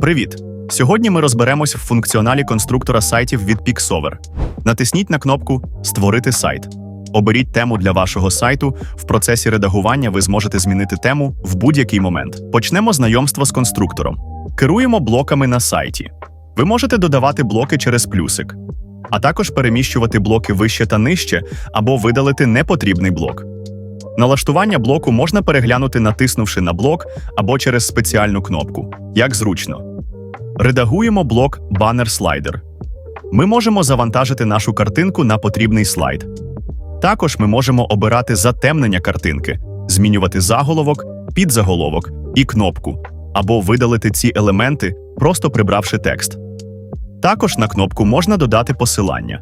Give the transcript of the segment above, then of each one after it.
Привіт! Сьогодні ми розберемось в функціоналі конструктора сайтів від Pixover. Натисніть на кнопку Створити сайт. Оберіть тему для вашого сайту. В процесі редагування ви зможете змінити тему в будь-який момент. Почнемо знайомство з конструктором. Керуємо блоками на сайті. Ви можете додавати блоки через плюсик, а також переміщувати блоки вище та нижче або видалити непотрібний блок. Налаштування блоку можна переглянути, натиснувши на блок або через спеціальну кнопку, як зручно. Редагуємо блок Банер слайдер. Ми можемо завантажити нашу картинку на потрібний слайд. Також ми можемо обирати затемнення картинки, змінювати заголовок, підзаголовок і кнопку, або видалити ці елементи, просто прибравши текст. Також на кнопку можна додати посилання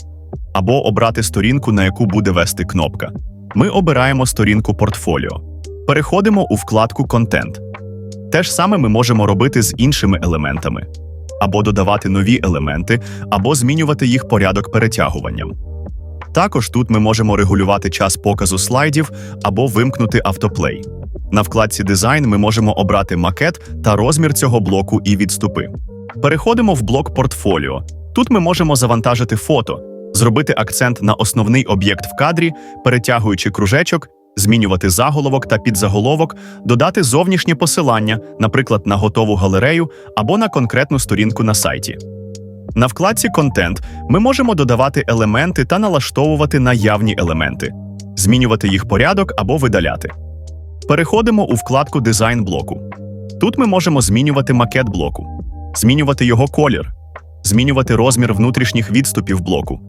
або обрати сторінку, на яку буде вести кнопка. Ми обираємо сторінку портфоліо. Переходимо у вкладку Контент. Те ж саме ми можемо робити з іншими елементами, або додавати нові елементи, або змінювати їх порядок перетягуванням. Також тут ми можемо регулювати час показу слайдів або вимкнути автоплей. На вкладці Дизайн ми можемо обрати макет та розмір цього блоку і відступи. Переходимо в блок Портфоліо. Тут ми можемо завантажити фото, зробити акцент на основний об'єкт в кадрі, перетягуючи кружечок, змінювати заголовок та підзаголовок, додати зовнішнє посилання, наприклад, на готову галерею або на конкретну сторінку на сайті. На вкладці Контент ми можемо додавати елементи та налаштовувати наявні елементи, змінювати їх порядок або видаляти. Переходимо у вкладку Дизайн блоку. Тут ми можемо змінювати макет блоку, змінювати його колір, змінювати розмір внутрішніх відступів блоку.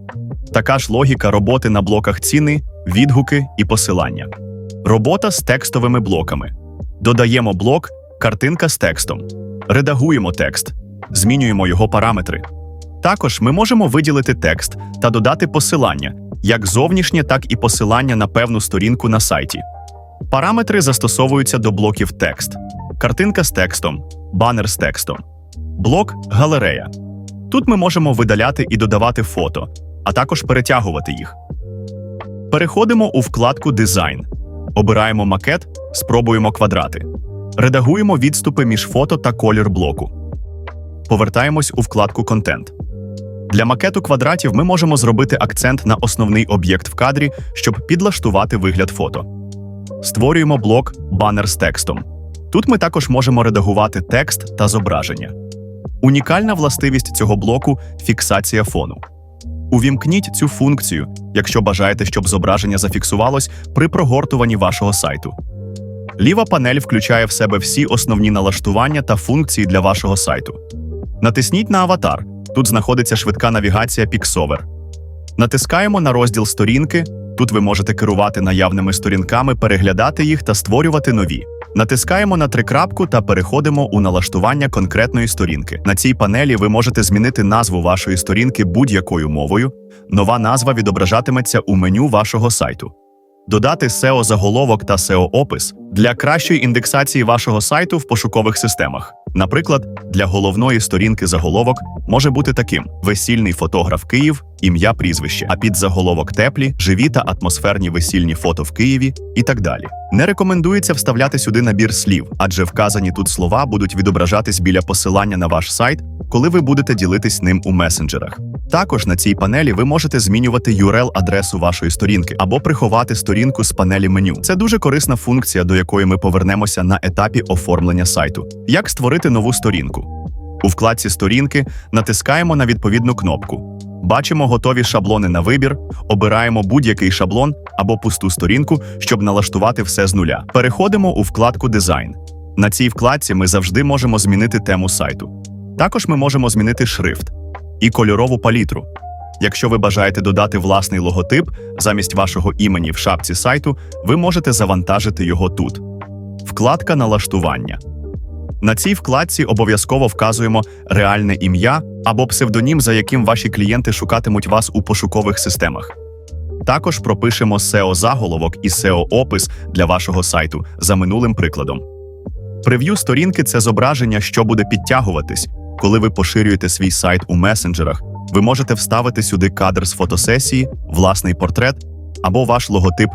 Така ж логіка роботи на блоках ціни, відгуки і посилання. Робота з текстовими блоками. Додаємо блок, картинка з текстом. Редагуємо текст, змінюємо його параметри. Також ми можемо виділити текст та додати посилання, як зовнішнє, так і посилання на певну сторінку на сайті. Параметри застосовуються до блоків текст, картинка з текстом, банер з текстом, блок галерея. Тут ми можемо видаляти і додавати фото, а також перетягувати їх. Переходимо у вкладку Дизайн. Обираємо макет, спробуємо квадрати. Редагуємо відступи між фото та колір блоку. Повертаємось у вкладку Контент. Для макету квадратів ми можемо зробити акцент на основний об'єкт в кадрі, щоб підлаштувати вигляд фото. Створюємо блок Банер з текстом. Тут ми також можемо редагувати текст та зображення. Унікальна властивість цього блоку фіксація фону. Увімкніть цю функцію, якщо бажаєте, щоб зображення зафіксувалось при прогортуванні вашого сайту. Ліва панель включає в себе всі основні налаштування та функції для вашого сайту. Натисніть на аватар. Тут знаходиться швидка навігація Pixover. Натискаємо на розділ сторінки. Тут ви можете керувати наявними сторінками, переглядати їх та створювати нові. Натискаємо на трикрапку та переходимо у налаштування конкретної сторінки. На цій панелі ви можете змінити назву вашої сторінки будь-якою мовою. Нова назва відображатиметься у меню вашого сайту. Додати SEO заголовок та SEO опис для кращої індексації вашого сайту в пошукових системах. Наприклад, для головної сторінки заголовок може бути таким: весільний фотограф Київ, ім'я, прізвище, а під заголовок теплі, живі та атмосферні весільні фото в Києві і так далі. Не рекомендується вставляти сюди набір слів, адже вказані тут слова будуть відображатись біля посилання на ваш сайт, коли ви будете ділитись ним у месенджерах. Також на цій панелі ви можете змінювати URL-адресу вашої сторінки або приховати сторінку з панелі меню. Це дуже корисна функція, до якої ми повернемося на етапі оформлення сайту. Як створити нову сторінку? У вкладці сторінки натискаємо на відповідну кнопку. Бачимо готові шаблони на вибір, обираємо будь-який шаблон або пусту сторінку, щоб налаштувати все з нуля. Переходимо у вкладку Дизайн. На цій вкладці ми завжди можемо змінити тему сайту. Також ми можемо змінити шрифт і кольорову палітру. Якщо ви бажаєте додати власний логотип замість вашого імені в шапці сайту, ви можете завантажити його тут. Вкладка Налаштування. На цій вкладці обов'язково вказуємо реальне ім'я або псевдонім, за яким ваші клієнти шукатимуть вас у пошукових системах. Також пропишемо SEO-заголовок і SEO-опис для вашого сайту за минулим прикладом. Прев'ю сторінки це зображення, що буде підтягуватись, коли ви поширюєте свій сайт у месенджерах. Ви можете вставити сюди кадр з фотосесії, власний портрет або ваш логотип.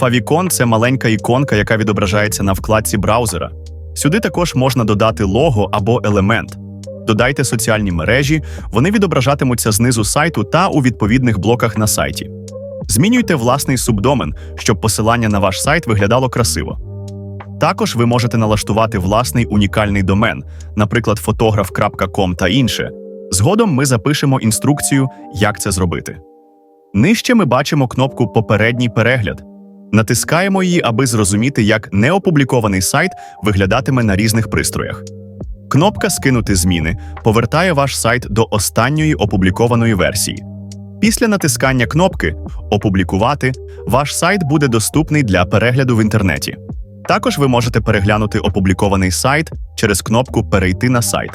Favicon – це маленька іконка, яка відображається на вкладці браузера. Сюди також можна додати лого або елемент. додайте соціальні мережі, вони відображатимуться знизу сайту та у відповідних блоках на сайті. Змінюйте власний субдомен, щоб посилання на ваш сайт виглядало красиво. Також ви можете налаштувати власний унікальний домен, наприклад, фотограф.com та інше. Згодом ми запишемо інструкцію, як це зробити. Нижче ми бачимо кнопку Попередній перегляд. Натискаємо її, аби зрозуміти, як неопублікований сайт виглядатиме на різних пристроях. Кнопка Скинути зміни повертає ваш сайт до останньої опублікованої версії. Після натискання кнопки Опублікувати ваш сайт буде доступний для перегляду в інтернеті. Також ви можете переглянути опублікований сайт через кнопку Перейти на сайт.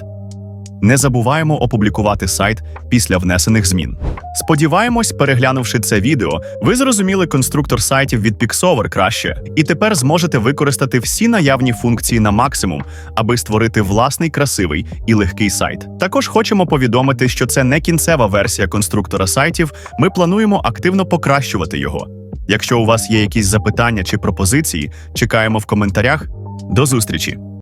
Не забуваємо опублікувати сайт після внесених змін. Сподіваємось, переглянувши це відео, ви зрозуміли конструктор сайтів від Pixover краще, і тепер зможете використати всі наявні функції на максимум, аби створити власний красивий і легкий сайт. Також хочемо повідомити, що це не кінцева версія конструктора сайтів. Ми плануємо активно покращувати його. Якщо у вас є якісь запитання чи пропозиції, чекаємо в коментарях. До зустрічі!